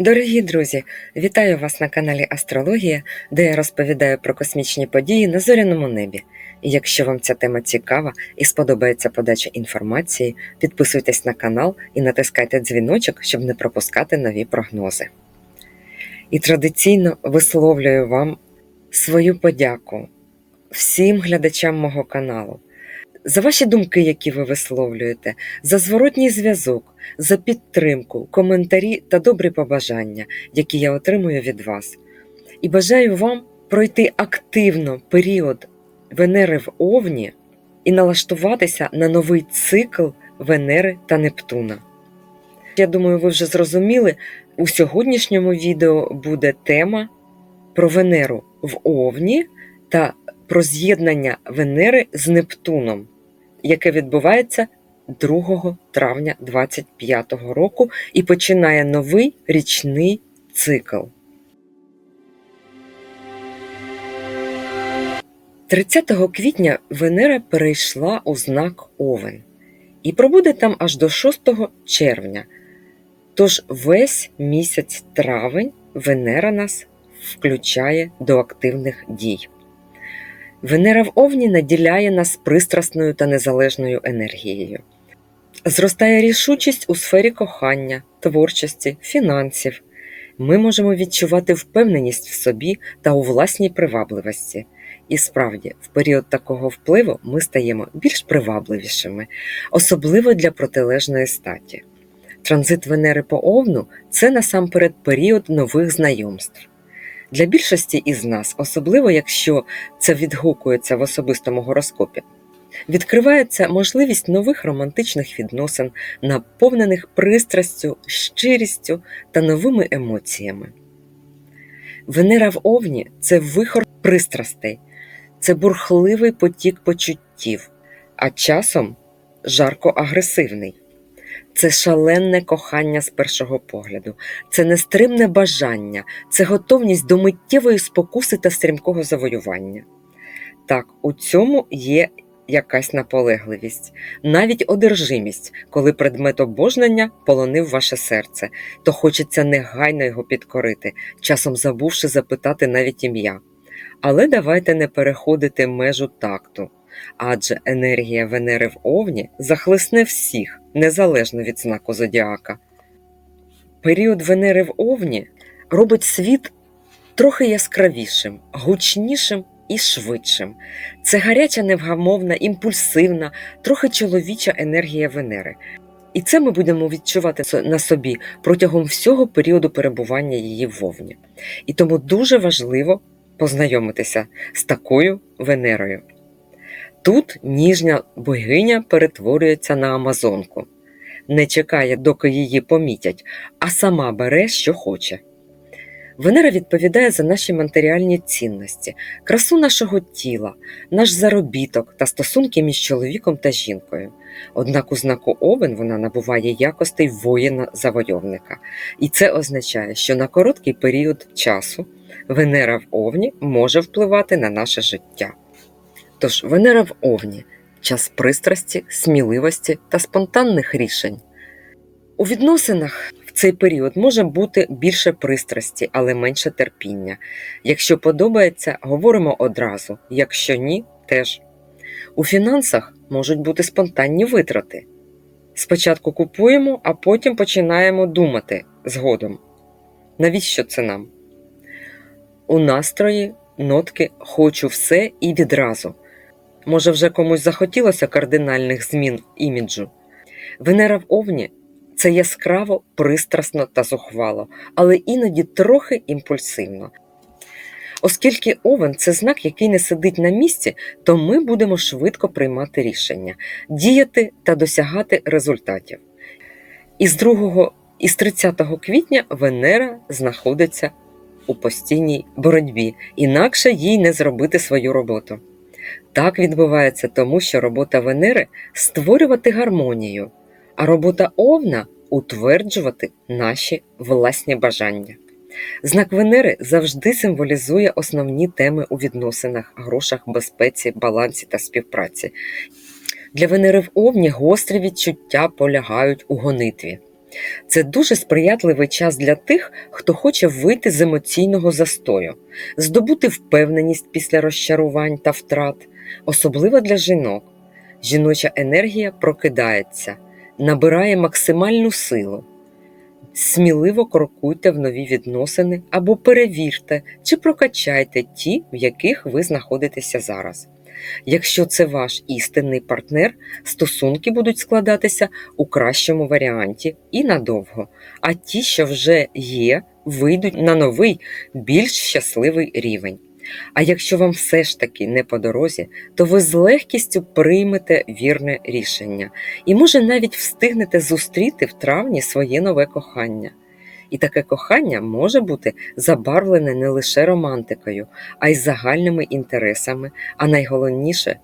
Дорогі друзі, вітаю вас на каналі Астрологія, де я розповідаю про космічні події на зоряному небі. Якщо вам ця тема цікава і сподобається подача інформації, підписуйтесь на канал і натискайте дзвіночок, щоб не пропускати нові прогнози. І традиційно висловлюю вам свою подяку всім глядачам мого каналу. За ваші думки, які ви висловлюєте, за зворотній зв'язок, за підтримку, коментарі та добрі побажання, які я отримую від вас. І бажаю вам пройти активно період Венери в Овні і налаштуватися на новий цикл Венери та Нептуна. Я думаю, ви вже зрозуміли, у сьогоднішньому відео буде тема про Венеру в Овні та про з'єднання Венери з Нептуном, яке відбувається 2 травня 2025 року і починає новий річний цикл. 30 квітня Венера перейшла у знак Овен і пробуде там аж до 6 червня. Тож весь місяць травень Венера нас включає до активних дій. Венера в Овні наділяє нас пристрасною та незалежною енергією. Зростає рішучість у сфері кохання, творчості, фінансів. Ми можемо відчувати впевненість в собі та у власній привабливості. І справді, в період такого впливу ми стаємо більш привабливішими, особливо для протилежної статі. Транзит Венери по Овну це насамперед період нових знайомств. Для більшості із нас, особливо якщо це відгукується в особистому гороскопі, відкривається можливість нових романтичних відносин, наповнених пристрастю, щирістю та новими емоціями. Венера в Овні це вихор пристрастей, це бурхливий потік почуттів, а часом жарко агресивний. Це шаленне кохання з першого погляду, це нестримне бажання, це готовність до миттєвої спокуси та стрімкого завоювання. Так, у цьому є якась наполегливість, навіть одержимість, коли предмет обожнення полонив ваше серце, то хочеться негайно його підкорити, часом забувши запитати навіть ім'я. Але давайте не переходити межу такту, адже енергія Венери в Овні захлисне всіх, незалежно від знаку зодіака. Період Венери в Овні робить світ трохи яскравішим, гучнішим і швидшим. Це гаряча, невгамовна, імпульсивна, трохи чоловіча енергія Венери. І це ми будемо відчувати на собі протягом всього періоду перебування її в Овні. І тому дуже важливо познайомитися з такою Венерою. Тут ніжня богиня перетворюється на Амазонку, не чекає, доки її помітять, а сама бере, що хоче. Венера відповідає за наші матеріальні цінності, красу нашого тіла, наш заробіток та стосунки між чоловіком та жінкою. Однак у знаку Овен вона набуває якостей воїна-завойовника, і це означає, що на короткий період часу Венера в Овні може впливати на наше життя. Тож Венера в Овні час пристрасті, сміливості та спонтанних рішень. У відносинах цей період може бути більше пристрасті, але менше терпіння. Якщо подобається, говоримо одразу, якщо ні, теж. У фінансах можуть бути спонтанні витрати. Спочатку купуємо, а потім починаємо думати згодом. Навіщо це нам? У настрої нотки хочу все і відразу. Може, вже комусь захотілося кардинальних змін іміджу. Венера в Овні це яскраво, пристрасно та зухвало, але іноді трохи імпульсивно. Оскільки овен це знак, який не сидить на місці, то ми будемо швидко приймати рішення, діяти та досягати результатів. Із 2 із 30 квітня Венера знаходиться у постійній боротьбі, інакше їй не зробити свою роботу. Так відбувається тому, що робота Венери створювати гармонію, а робота Овна утверджувати наші власні бажання. Знак Венери завжди символізує основні теми у відносинах, грошах, безпеці, балансі та співпраці. Для Венери в Овні гострі відчуття полягають у гонитві. Це дуже сприятливий час для тих, хто хоче вийти з емоційного застою, здобути впевненість після розчарувань та втрат, особливо для жінок. Жіноча енергія прокидається, набирає максимальну силу. Сміливо крокуйте в нові відносини або перевірте чи прокачайте ті, в яких ви знаходитеся зараз. Якщо це ваш істинний партнер, стосунки будуть складатися у кращому варіанті і надовго, а ті, що вже є, вийдуть на новий, більш щасливий рівень. А якщо вам все ж таки не по дорозі, то ви з легкістю приймете вірне рішення і, може, навіть встигнете зустріти в травні своє нове кохання. І таке кохання може бути забарвлене не лише романтикою, а й загальними інтересами, а найголовніше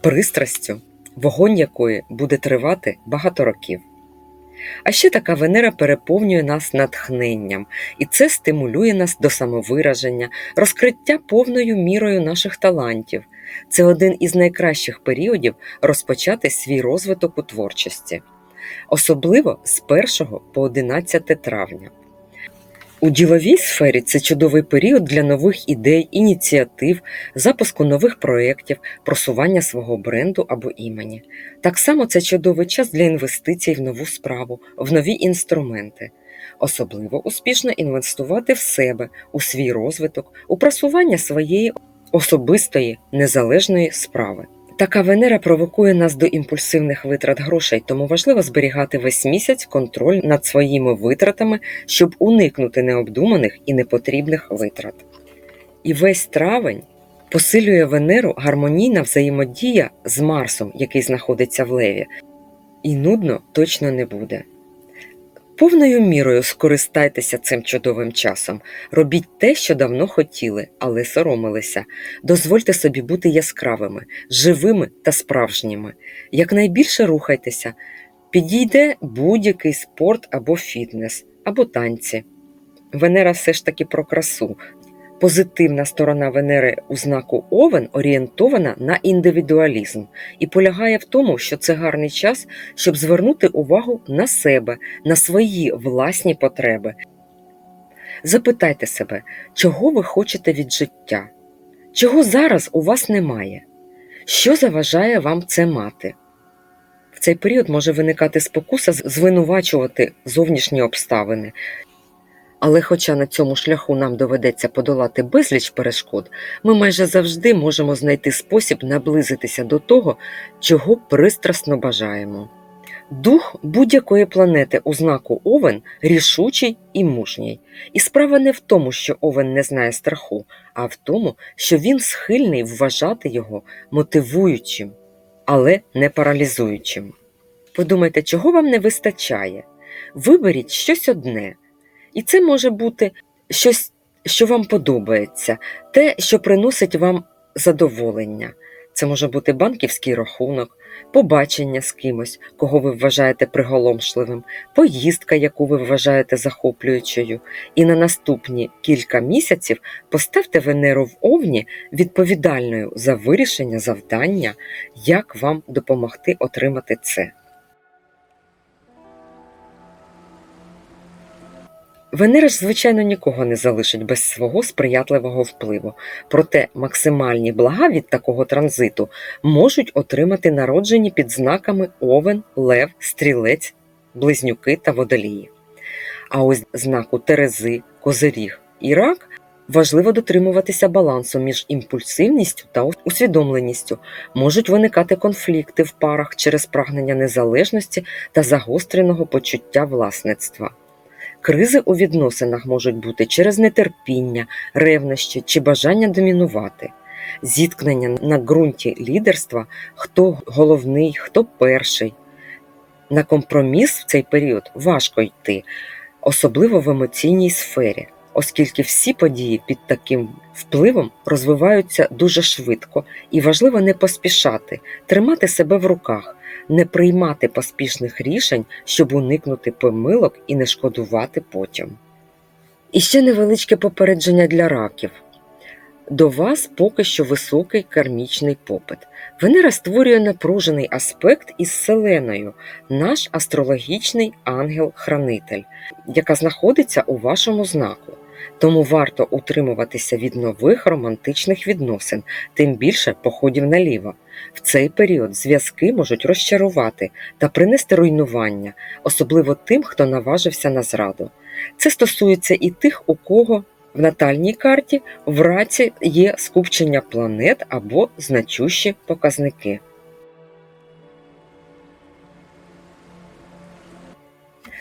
пристрастю, вогонь якої буде тривати багато років. А ще така Венера переповнює нас натхненням, і це стимулює нас до самовираження, розкриття повною мірою наших талантів. Це один із найкращих періодів розпочати свій розвиток у творчості, особливо з 1 по 11 травня. У діловій сфері це чудовий період для нових ідей, ініціатив, запуску нових проєктів, просування свого бренду або імені. Так само це чудовий час для інвестицій в нову справу, в нові інструменти. Особливо успішно інвестувати в себе, у свій розвиток, у просування своєї особистої незалежної справи. Така Венера провокує нас до імпульсивних витрат грошей, тому важливо зберігати весь місяць контроль над своїми витратами, щоб уникнути необдуманих і непотрібних витрат. І весь травень посилює Венеру гармонійна взаємодія з Марсом, який знаходиться в Леві, і нудно точно не буде. Повною мірою скористайтеся цим чудовим часом, робіть те, що давно хотіли, але соромилися. Дозвольте собі бути яскравими, живими та справжніми. Якнайбільше рухайтеся, підійде будь-який спорт або фітнес, або танці. Венера все ж таки про красу. Позитивна сторона Венери у знаку Овен орієнтована на індивідуалізм і полягає в тому, що це гарний час, щоб звернути увагу на себе, на свої власні потреби. Запитайте себе, чого ви хочете від життя, чого зараз у вас немає, що заважає вам це мати. В цей період може виникати спокуса звинувачувати зовнішні обставини, але хоча на цьому шляху нам доведеться подолати безліч перешкод, ми майже завжди можемо знайти спосіб наблизитися до того, чого пристрасно бажаємо. Дух будь-якої планети у знаку Овен рішучий і мужній. І справа не в тому, що Овен не знає страху, а в тому, що він схильний вважати його мотивуючим, але не паралізуючим. Подумайте, чого вам не вистачає. Виберіть щось одне. І це може бути щось, що вам подобається, те, що приносить вам задоволення. Це може бути банківський рахунок, побачення з кимось, кого ви вважаєте приголомшливим, поїздка, яку ви вважаєте захоплюючою. І на наступні кілька місяців поставте Венеру в Овні відповідальною за вирішення завдання, як вам допомогти отримати це. Венера ж, звичайно, нікого не залишить без свого сприятливого впливу, проте максимальні блага від такого транзиту можуть отримати народжені під знаками Овен, Лев, Стрілець, Близнюки та Водолії. А ось знаку Терези, Козиріг і Рак важливо дотримуватися балансу між імпульсивністю та усвідомленістю. Можуть виникати конфлікти в парах через прагнення незалежності та загостреного почуття власництва. Кризи у відносинах можуть бути через нетерпіння, ревнощі чи бажання домінувати, зіткнення на ґрунті лідерства, хто головний, хто перший. На компроміс в цей період важко йти, особливо в емоційній сфері, оскільки всі події під таким впливом розвиваються дуже швидко і важливо не поспішати, тримати себе в руках не приймати поспішних рішень, щоб уникнути помилок і не шкодувати потім. І ще невеличке попередження для раків. до вас поки що високий кармічний попит. Венера створює напружений аспект із Селеною, наш астрологічний ангел-хранитель, яка знаходиться у вашому знаку. Тому варто утримуватися від нових романтичних відносин, тим більше походів наліво. В цей період зв'язки можуть розчарувати та принести руйнування, особливо тим, хто наважився на зраду. Це стосується і тих, у кого в натальній карті в раці є скупчення планет або значущі показники.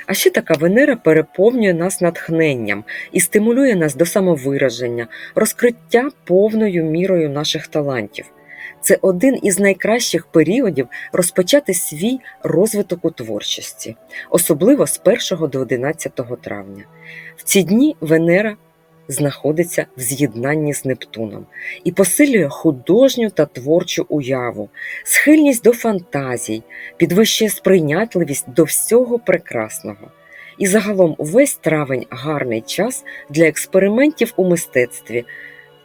А ще така Венера переповнює нас натхненням і стимулює нас до самовираження, розкриття повною мірою наших талантів. Це один із найкращих періодів розпочати свій розвиток у творчості, особливо з 1 до 11 травня. В ці дні Венера знаходиться в з'єднанні з Нептуном і посилює художню та творчу уяву, схильність до фантазій, підвищує сприйнятливість до всього прекрасного. І загалом увесь травень гарний час для експериментів у мистецтві.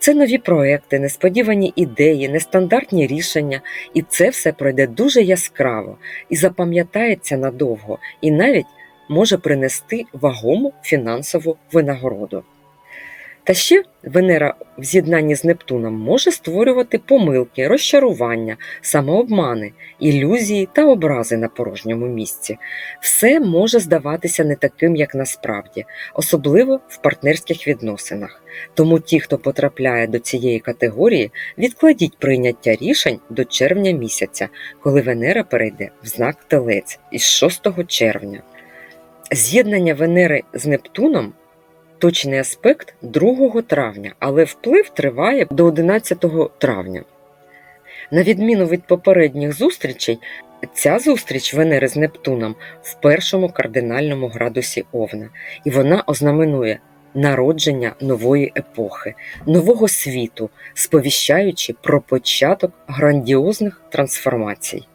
Це нові проекти, несподівані ідеї, нестандартні рішення, і це все пройде дуже яскраво і запам'ятається надовго, і навіть може принести вагому фінансову винагороду. Та ще Венера в з'єднанні з Нептуном може створювати помилки, розчарування, самообмани, ілюзії та образи на порожньому місці. Все може здаватися не таким, як насправді, особливо в партнерських відносинах. Тому ті, хто потрапляє до цієї категорії, відкладіть прийняття рішень до червня місяця, коли Венера перейде в знак Телець із 6 червня. З'єднання Венери з Нептуном точний аспект 2 травня, але вплив триває до 11 травня. На відміну від попередніх зустрічей, ця зустріч Венери з Нептуном в першому кардинальному градусі Овна, і вона ознаменує народження нової епохи, нового світу, сповіщаючи про початок грандіозних трансформацій.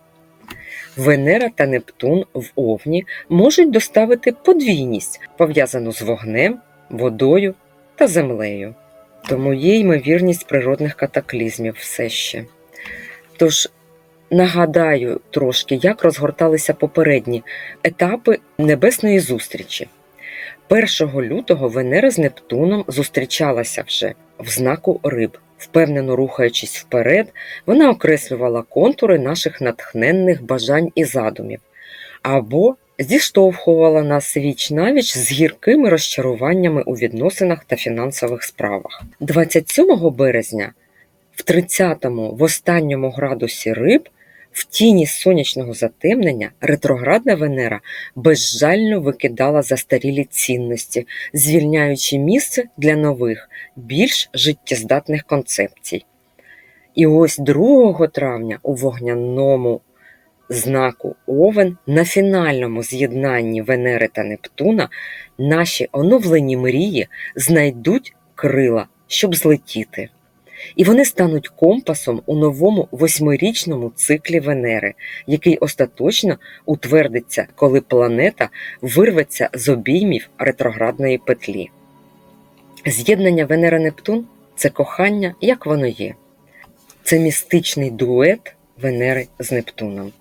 Венера та Нептун в Овні можуть доставити подвійність, пов'язану з вогнем водою та землею, тому є ймовірність природних катаклізмів все ще. Тож нагадаю трошки, як розгорталися попередні етапи небесної зустрічі. 1 лютого Венера з Нептуном зустрічалася вже в знаку риб. Впевнено рухаючись вперед, вона окреслювала контури наших натхненних бажань і задумів, або зіштовхувала нас віч навіч з гіркими розчаруваннями у відносинах та фінансових справах. 27 березня, в 30-му, в останньому градусі риб, в тіні сонячного затемнення ретроградна Венера безжально викидала застарілі цінності, звільняючи місце для нових, більш життєздатних концепцій. І ось 2 травня у вогняному знаку Овен на фінальному з'єднанні Венери та Нептуна наші оновлені мрії знайдуть крила, щоб злетіти. І вони стануть компасом у новому восьмирічному циклі Венери, який остаточно утвердиться, коли планета вирветься з обіймів ретроградної петлі. З'єднання Венера-Нептун це кохання, як воно є. Це містичний дует Венери з Нептуном.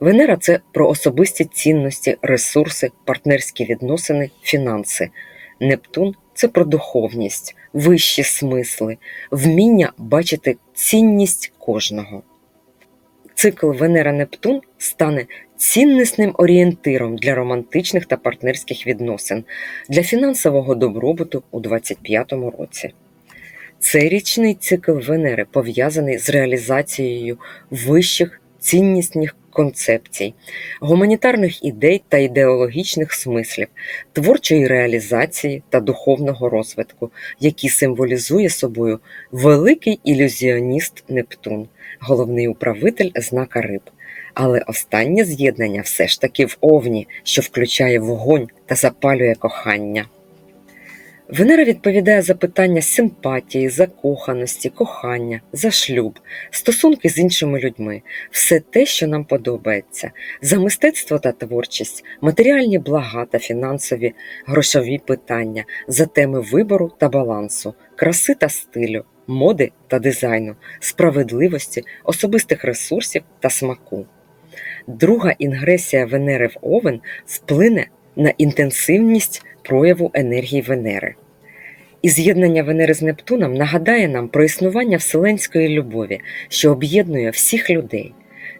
Венера це про особисті цінності, ресурси, партнерські відносини, фінанси. Нептун це про духовність, вищі смисли, вміння бачити цінність кожного. Цикл Венера-Нептун стане ціннисним орієнтиром для романтичних та партнерських відносин, для фінансового добробуту у 2025 році. Цей річний цикл Венери пов'язаний з реалізацією вищих ціннісних концепцій, гуманітарних ідей та ідеологічних смислів, творчої реалізації та духовного розвитку, які символізує собою великий ілюзіоніст Нептун, головний управитель знака риб. Але останнє з'єднання все ж таки в овні, що включає вогонь та запалює кохання. Венера відповідає за питання симпатії, закоханості, кохання, за шлюб, стосунки з іншими людьми, все те, що нам подобається, за мистецтво та творчість, матеріальні блага та фінансові грошові питання, за теми вибору та балансу, краси та стилю, моди та дизайну, справедливості, особистих ресурсів та смаку. Друга інгресія Венери в Овен вплине на інтенсивність прояву енергії Венери. І з'єднання Венери з Нептуном нагадає нам про існування вселенської любові, що об'єднує всіх людей.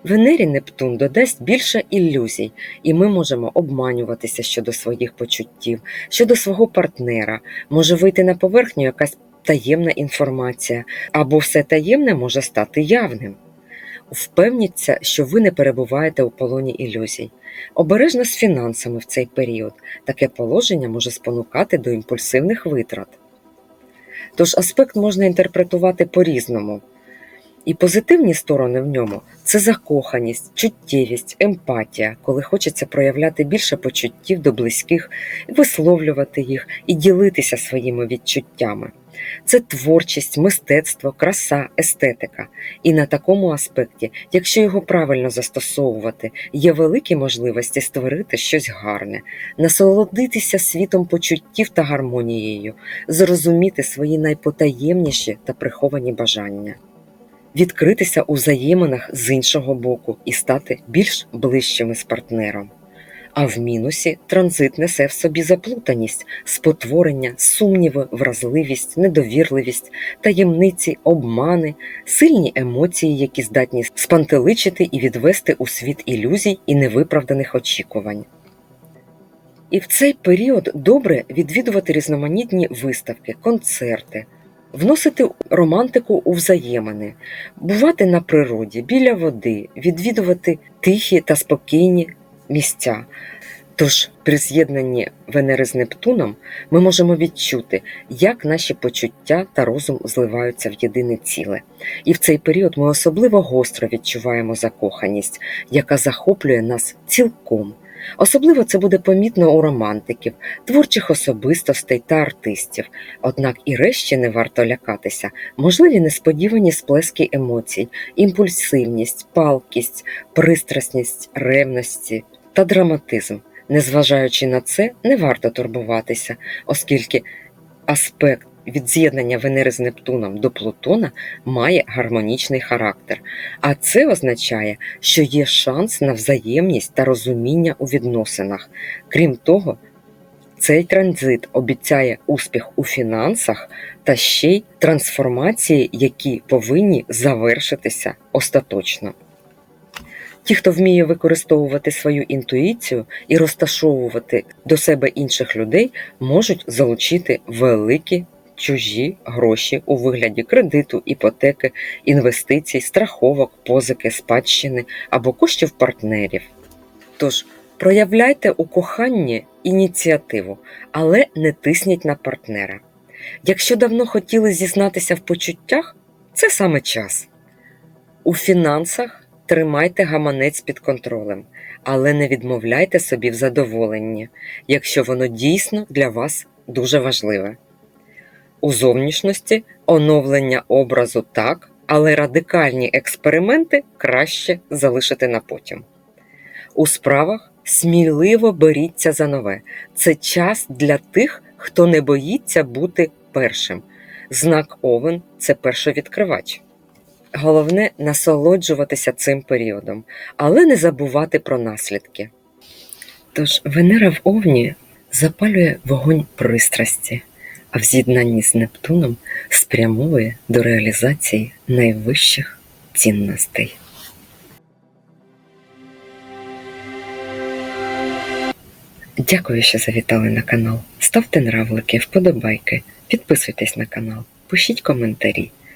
Венері Нептун додасть більше ілюзій, і ми можемо обманюватися щодо своїх почуттів, щодо свого партнера, може вийти на поверхню якась таємна інформація, або все таємне може стати явним. Впевніться, що ви не перебуваєте у полоні ілюзій. Обережно з фінансами в цей період. Таке положення може спонукати до імпульсивних витрат. Тож аспект можна інтерпретувати по-різному. І позитивні сторони в ньому це закоханість, чуттєвість, емпатія, коли хочеться проявляти більше почуттів до близьких, висловлювати їх і ділитися своїми відчуттями. Це творчість, мистецтво, краса, естетика. І на такому аспекті, якщо його правильно застосовувати, є великі можливості створити щось гарне, насолодитися світом почуттів та гармонією, зрозуміти свої найпотаємніші та приховані бажання відкритися у взаєминах з іншого боку і стати більш ближчими з партнером. А в мінусі транзит несе в собі заплутаність, спотворення, сумніви, вразливість, недовірливість, таємниці, обмани, сильні емоції, які здатні спантеличити і відвести у світ ілюзій і невиправданих очікувань. І в цей період добре відвідувати різноманітні виставки, концерти, вносити романтику у взаємини, бувати на природі, біля води, відвідувати тихі та спокійні місця. Тож при з'єднанні Венери з Нептуном ми можемо відчути, як наші почуття та розум зливаються в єдине ціле. І в цей період ми особливо гостро відчуваємо закоханість, яка захоплює нас цілком. Особливо це буде помітно у романтиків, творчих особистостей та артистів. Однак і решті не варто лякатися, можливі несподівані сплески емоцій, імпульсивність, палкість, пристрасність, ревності та драматизм. Незважаючи на це, не варто турбуватися, оскільки аспект від з'єднання Венери з Нептуном до Плутона має гармонічний характер, а це означає, що є шанс на взаємність та розуміння у відносинах. Крім того, цей транзит обіцяє успіх у фінансах та ще й трансформації, які повинні завершитися остаточно. Ті, хто вміє використовувати свою інтуїцію і розташовувати до себе інших людей, можуть залучити великі чужі гроші у вигляді кредиту, іпотеки, інвестицій, страховок, позики, спадщини або коштів партнерів. Тож проявляйте у коханні ініціативу, але не тисніть на партнера. Якщо давно хотіли зізнатися в почуттях, це саме час. У фінансах тримайте гаманець під контролем, але не відмовляйте собі в задоволенні, якщо воно дійсно для вас дуже важливе. У зовнішності оновлення образу так, але радикальні експерименти краще залишити на потім. У справах сміливо беріться за нове. Це час для тих, хто не боїться бути першим. Знак Овен це першовідкривач. Головне насолоджуватися цим періодом, але не забувати про наслідки. Тож Венера в Овні запалює вогонь пристрасті а в з'єднанні з Нептуном спрямовує до реалізації найвищих цінностей. Дякую, що завітали на канал. Ставте нравлики, вподобайки, підписуйтесь на канал, пишіть коментарі,